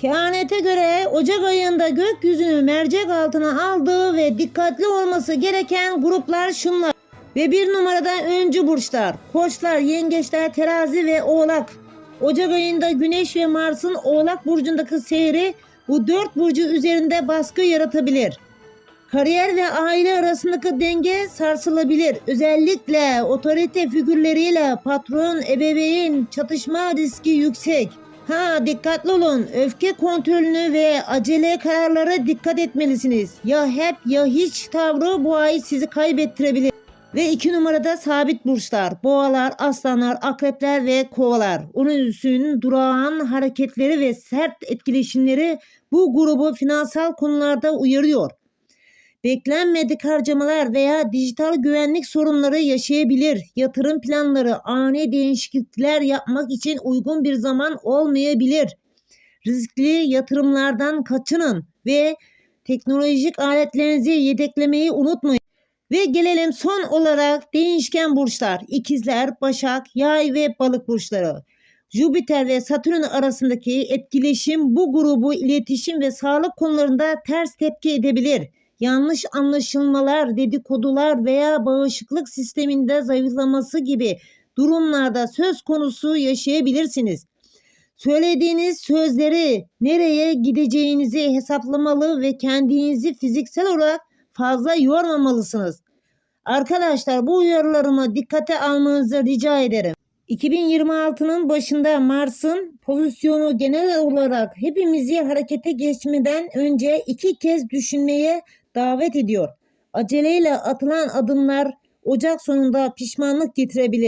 Kehanete göre Ocak ayında gökyüzünü mercek altına aldığı ve dikkatli olması gereken gruplar şunlar. Ve bir numarada öncü burçlar. Koçlar, yengeçler, terazi ve oğlak. Ocak ayında Güneş ve Mars'ın oğlak burcundaki seyri bu dört burcu üzerinde baskı yaratabilir. Kariyer ve aile arasındaki denge sarsılabilir. Özellikle otorite figürleriyle patron, ebeveyn çatışma riski yüksek. Ha dikkatli olun. Öfke kontrolünü ve acele kararlara dikkat etmelisiniz. Ya hep ya hiç tavrı bu ay sizi kaybettirebilir. Ve iki numarada sabit burçlar. Boğalar, aslanlar, akrepler ve kovalar. Uranüs'ün durağan hareketleri ve sert etkileşimleri bu grubu finansal konularda uyarıyor beklenmedik harcamalar veya dijital güvenlik sorunları yaşayabilir. Yatırım planları ani değişiklikler yapmak için uygun bir zaman olmayabilir. Riskli yatırımlardan kaçının ve teknolojik aletlerinizi yedeklemeyi unutmayın. Ve gelelim son olarak değişken burçlar. İkizler, Başak, Yay ve Balık burçları. Jüpiter ve Satürn arasındaki etkileşim bu grubu iletişim ve sağlık konularında ters tepki edebilir yanlış anlaşılmalar, dedikodular veya bağışıklık sisteminde zayıflaması gibi durumlarda söz konusu yaşayabilirsiniz. Söylediğiniz sözleri nereye gideceğinizi hesaplamalı ve kendinizi fiziksel olarak fazla yormamalısınız. Arkadaşlar bu uyarılarımı dikkate almanızı rica ederim. 2026'nın başında Mars'ın pozisyonu genel olarak hepimizi harekete geçmeden önce iki kez düşünmeye davet ediyor. Aceleyle atılan adımlar Ocak sonunda pişmanlık getirebilir.